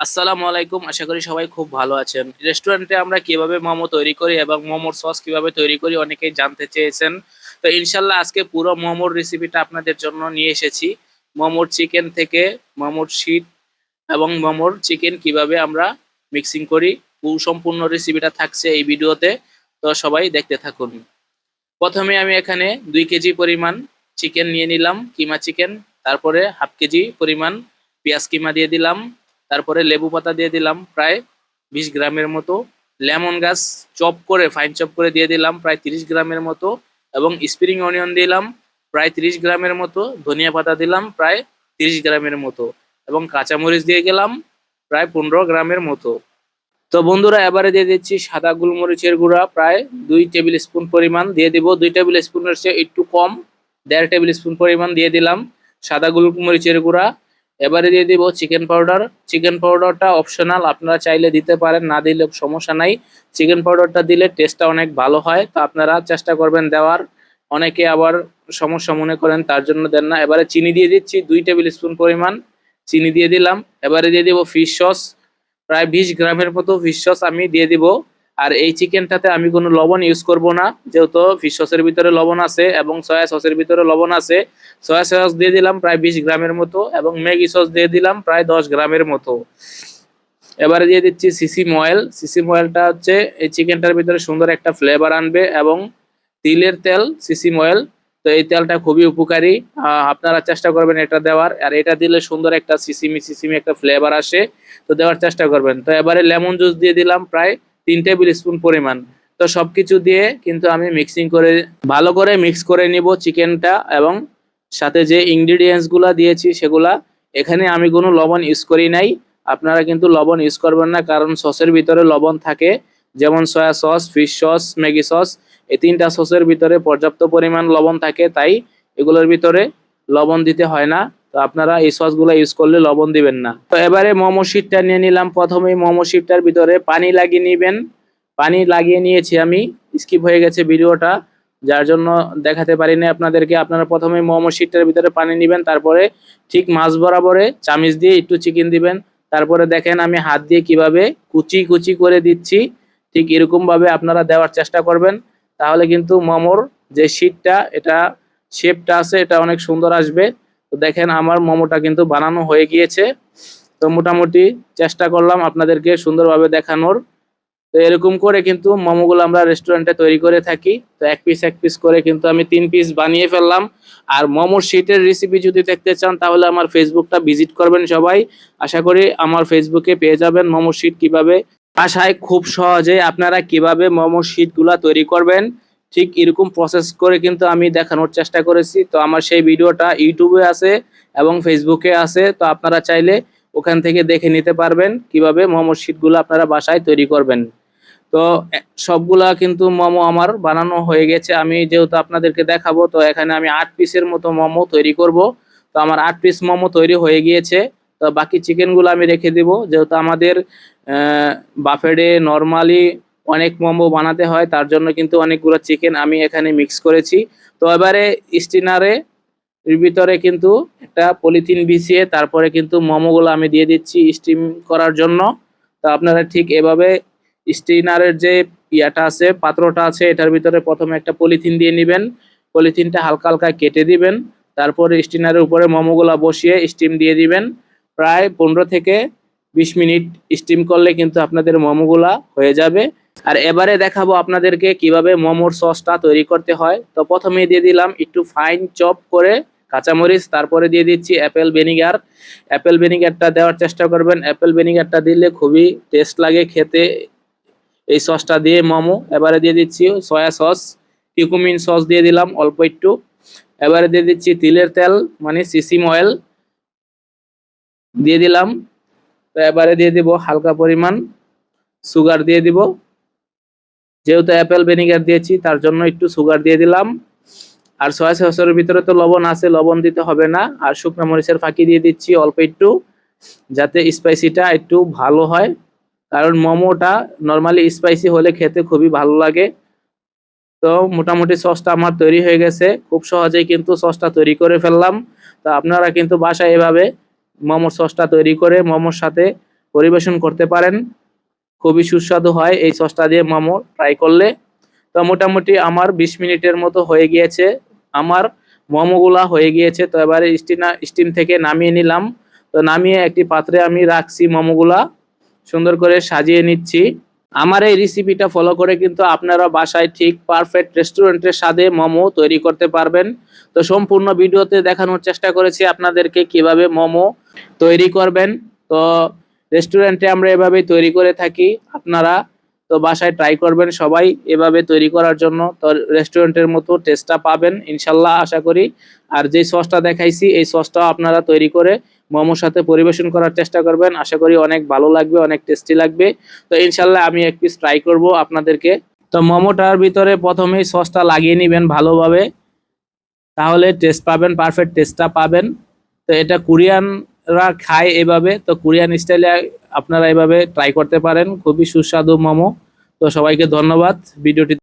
আসসালামু আলাইকুম, আশা করি সবাই খুব ভালো আছেন। রেস্টুরেন্টে আমরা কীভাবে মোমো তৈরি করি এবং মোমোর সস কীভাবে তৈরি করি অনেকেই জানতে চেয়েছেন। তো ইনশাল্লাহ আজকে পুরো মোমোর রেসিপিটা আপনাদের জন্য নিয়ে এসেছি। মোমোর চিকেন থেকে মোমোর শীট এবং মোমোর চিকেন কীভাবে আমরা মিক্সিং করি পুরো সম্পূর্ণ রেসিপিটা থাকছে এই ভিডিওতে। তো সবাই দেখতে থাকুন। প্রথমে আমি এখানে দুই কেজি পরিমাণ চিকেন নিয়ে নিলাম, কিমা চিকেন তারপরে হাফ কেজি পরিমাণ পেঁয়াজ কিমা দিয়ে দিলাম। তারপরে লেবু পাতা দিয়ে দিলাম প্রায় বিশ গ্রামের মতো। লেমন গাছ চপ করে ফাইন চপ করে দিয়ে দিলাম প্রায় তিরিশ গ্রামের মতো এবং স্প্রিং অনিয়ন দিলাম প্রায় তিরিশ গ্রামের মতো। ধনিয়া পাতা দিলাম প্রায় তিরিশ গ্রামের মতো এবং কাঁচামরিচ দিয়ে গেলাম প্রায় পনেরো গ্রামের মতো। তো বন্ধুরা, এবারে দিয়ে দিচ্ছি সাদা গোলমরিচের গুঁড়া, প্রায় দুই টেবিল স্পুন পরিমাণ দিয়ে দিব। দুই টেবিল স্পুনের চেয়ে একটু কম, দেড় টেবিল স্পুন পরিমাণ দিয়ে দিলাম সাদা গোলমরিচের গুঁড়া। এবারে দিয়ে দিব চিকেন পাউডার চিকেন পাউডারটা অপশনাল আপনারা চাইলে দিতে পারেন, না দিলে সমস্যা নাই। চিকেন পাউডারটা দিলে টেস্টটা অনেক ভালো হয়, তো আপনারা চেষ্টা করবেন দেওয়ার। অনেকে আবার সমস্যা মনে করেন, তার জন্য দেন না। এবারে চিনি দিয়ে দিচ্ছি, দুই টেবিল স্পুন পরিমাণ চিনি দিয়ে দিলাম। এবারে দিয়ে দিব ফিশ সস প্রায় বিশ গ্রামের মতো ফিশ সস আমি দিয়ে দিব। আর এই চিকেনটাতে আমি কোনো লবণ ইউজ করব না, যেহেতু ফিশ সসের ভিতরে লবণ আছে এবং সয়া সসের ভিতরে লবণ আছে। সয়া সস দিয়ে দিলাম প্রায় বিশ গ্রামের মতো এবং ম্যাগি সস দিয়ে দিলাম প্রায় দশ গ্রামের মতো। এবারে দিয়ে দিচ্ছি সিসিম অয়েল সিসিম অয়েলটা হচ্ছে এই চিকেনটার ভিতরে সুন্দর একটা ফ্লেভার আনবে এবং তিলের তেল সিসিম অয়েল তো এই তেলটা খুবই উপকারী। আপনারা চেষ্টা করবেন এটা দেওয়ার। আর এটা দিলে সুন্দর একটা সিসিমি সিসিমি একটা ফ্লেভার আসে। তো দেওয়ার চেষ্টা করবেন। তো এবারে লেমন জুস দিয়ে দিলাম প্রায় তিন টেবিল স্পুন পরিমাণ। তো সবকিছু দিয়ে কিন্তু আমি মিক্সিং করে, ভালো করে মিক্স করে নিব চিকেনটা এবং সাথে যে ইনগ্রিডিয়েন্টসগুলা দিয়েছি সেগুলা। এখানে আমি কোনো লবণ ইউজ করি নাই। আপনারা কিন্তু লবণ ইউজ করবেন না কারণ সসের ভিতরে লবণ থাকে। যেমন soya sauce fish sauce Maggi sauce এই তিনটা সসের ভিতরে পর্যাপ্ত পরিমাণ লবণ থাকে, তাই এগুলোর ভিতরে লবণ দিতে হয় না। আপনারা এই সসগুলো ইউজ করলে লবণ দিবেন না। তো এবারে মোমো শিটটা নিয়ে নিলাম। প্রথমেই মোমো শিটটার ভিতরে পানি লাগিয়ে নেবেন। পানি লাগিয়ে নিয়েছি আমি। স্কিপ হয়ে গেছে ভিডিওটা। যার জন্য দেখাতে পারিনি আপনাদেরকে। আপনারা প্রথমে মোমো শিটটার ভিতরে পানি নেবেন। তারপরে ঠিক মাছ বরাবরে চামিচ দিয়ে একটু চিকেন দিবেন। তারপরে দেখেন আমি হাত দিয়ে কীভাবে কুচি কুচি করে দিচ্ছি। ঠিক এরকম ভাবে আপনারা দেওয়ার চেষ্টা করবেন। তাহলে কিন্তু মোমোর যে শিটটা এটা শেপটা আছে, এটা অনেক সুন্দর আসবে। তো দেখেন আমার মোমোটা কিন্তু বানানো হয়ে গিয়েছে। তো মোটামুটি চেষ্টা করলাম আপনাদেরকে সুন্দরভাবে দেখানোর। তো এরকম করে কিন্তু মোমোগুলো আমরা রেস্টুরেন্টে তৈরি করে থাকি। তো এক পিস এক পিস করে কিন্তু আমি তিন পিস বানিয়ে ফেললাম। আর মোমোর শিটের রেসিপি যদি দেখতে চান, তাহলে আমার ফেসবুকটা ভিজিট করবেন সবাই। আশা করি আমার ফেসবুকে পেয়ে যাবেন মোমো শিট কীভাবে। বাসায় খুব সহজে আপনারা কীভাবে মোমো শিটগুলা তৈরি করবেন। ঠিক এরকম প্রসেস করে কিন্তু আমি দেখানোর চেষ্টা করেছি। তো আমার সেই ভিডিওটা ইউটিউবে আছে এবং ফেসবুকে আছে। তো আপনারা চাইলে ওখান থেকে দেখে নিতে পারবেন কীভাবে মোমো শিটগুলো আপনারা বাসায় তৈরি করবেন। তো সবগুলা কিন্তু মোমো আমার বানানো হয়ে গেছে। আমি যেহেতু আপনাদেরকে দেখাবো, তো এখানে আমি আট পিসের মতো মোমো তৈরি করব। তো আমার আট পিস মোমো তৈরি হয়ে গিয়েছে। তো বাকি চিকেনগুলো আমি রেখে দিব। যেহেতু আমাদের বাফেডে নর্মালি অনেক মোমো বানাতে হয়, তার জন্য কিন্তু অনেকগুলো চিকেন আমি এখানে মিক্স করেছি। তো এবারে স্টিনারে ভিতরে কিন্তু একটা পলিথিন বিছিয়ে তারপরে কিন্তু মোমোগুলো আমি দিয়ে দিচ্ছি স্টিম করার জন্য। তো আপনারা ঠিক এভাবে স্টিনারের যে ইয়াটা আছে, পাত্রটা আছে, এটার ভিতরে প্রথমে একটা পলিথিন দিয়ে নেবেন। পলিথিনটা হালকা হালকা কেটে দিবেন। তারপরে স্টিনারের উপরে মোমোগুলো বসিয়ে স্টিম দিয়ে দিবেন। প্রায় পনেরো থেকে বিশ মিনিট স্টিম করলে কিন্তু আপনাদের মোমোগুলা হয়ে যাবে। আর এবারে দেখাবো আপনাদেরকে কীভাবে মোমোর সসটা তৈরি করতে হয়। তো প্রথমে দিয়ে দিলাম একটু ফাইন চপ করে কাঁচামরিচ, তারপরে দিয়ে দিচ্ছি অ্যাপেল ভিনিগার অ্যাপেল ভিনিগারটা দেওয়ার চেষ্টা করবেন। অ্যাপেল ভিনিগারটা দিলে খুবই টেস্ট লাগে খেতে। এই সসটা দিয়ে মোমো। এবারে দিয়ে দিচ্ছি সয়া সস কিউকুমিন সস দিয়ে দিলাম অল্প একটু। এবারে দিয়ে দিচ্ছি তিলের তেল মানে সিসিম অয়েল দিয়ে দিলাম। তো এবারে দিয়ে দিব হালকা পরিমাণ সুগার দিয়ে দিব। যেহেতু অ্যাপেল ভিনিগার দিয়েছি, তার জন্য একটু সুগার দিয়ে দিলাম। আর সয়া সসের ভিতরে তো লবণ আছে, লবণ দিতে হবে না। আর শুকনো মরিচের ফাঁকি দিয়ে দিচ্ছি অল্প একটু, যাতে স্পাইসিটা একটু ভালো হয়। কারণ মোমোটা নর্মালি স্পাইসি হলে খেতে খুবই ভালো লাগে। তো মোটামুটি সসটা আমার তৈরি হয়ে গেছে। খুব সহজেই কিন্তু সসটা তৈরি করে ফেললাম। তো আপনারা কিন্তু বাসায় এভাবে মোমোর সসটা তৈরি করে মোমোর সাথে পরিবেশন করতে পারেন। খুবই সুস্বাদু হয় এই সসটা দিয়ে মোমো ট্রাই করলে। তো মোটামুটি আমার বিশ মিনিটের মতো হয়ে গিয়েছে। আমার মোমোগুলা হয়ে গিয়েছে। তো এবারে স্টিনা স্টিম থেকে নামিয়ে নিলাম। তো নামিয়ে একটি পাত্রে আমি রাখছি মোমোগুলা। সুন্দর করে সাজিয়ে নিচ্ছি। আমার এই রেসিপিটা ফলো করে কিন্তু আপনারা বাসায় ঠিক পারফেক্ট রেস্টুরেন্টের স্বাদে মোমো তৈরি করতে পারবেন। তো সম্পূর্ণ ভিডিওতে দেখানোর চেষ্টা করেছি আপনাদেরকে কীভাবে মোমো তৈরি করবেন। তো রেস্টুরেন্টে আমরা এভাবেই তৈরি করে থাকি, আপনারা তো বাসায় ট্রাই করবেন, সবাই এভাবে তৈরি করার জন্য। তো রেস্টুরেন্টের মতো টেস্টটা পাবেন, ইনশাল্লাহ আশা করি। আর যে সসটা দেখাইছি, এই সসটাও আপনারা তৈরি করে মোমোর সাথে পরিবেশন করার চেষ্টা করবেন। আশা করি অনেক ভালো লাগবে, অনেক টেস্টি লাগবে। তো ইনশাল্লাহ আমি এক পিস ট্রাই করব আপনাদেরকে। তো মোমোটার ভিতরে প্রথমেই সসটা লাগিয়ে নেবেন ভালোভাবে। তাহলে টেস্ট পাবেন পারফেক্ট টেস্টটা পাবেন। তো এটা কোরিয়ানরা খায় এভাবে, তো কোরিয়ান স্টাইলে আপনারা এভাবে ট্রাই করতে পারেন। খুবই সুস্বাদু মোমো। তো সবাইকে ধন্যবাদ। ভিডিওটি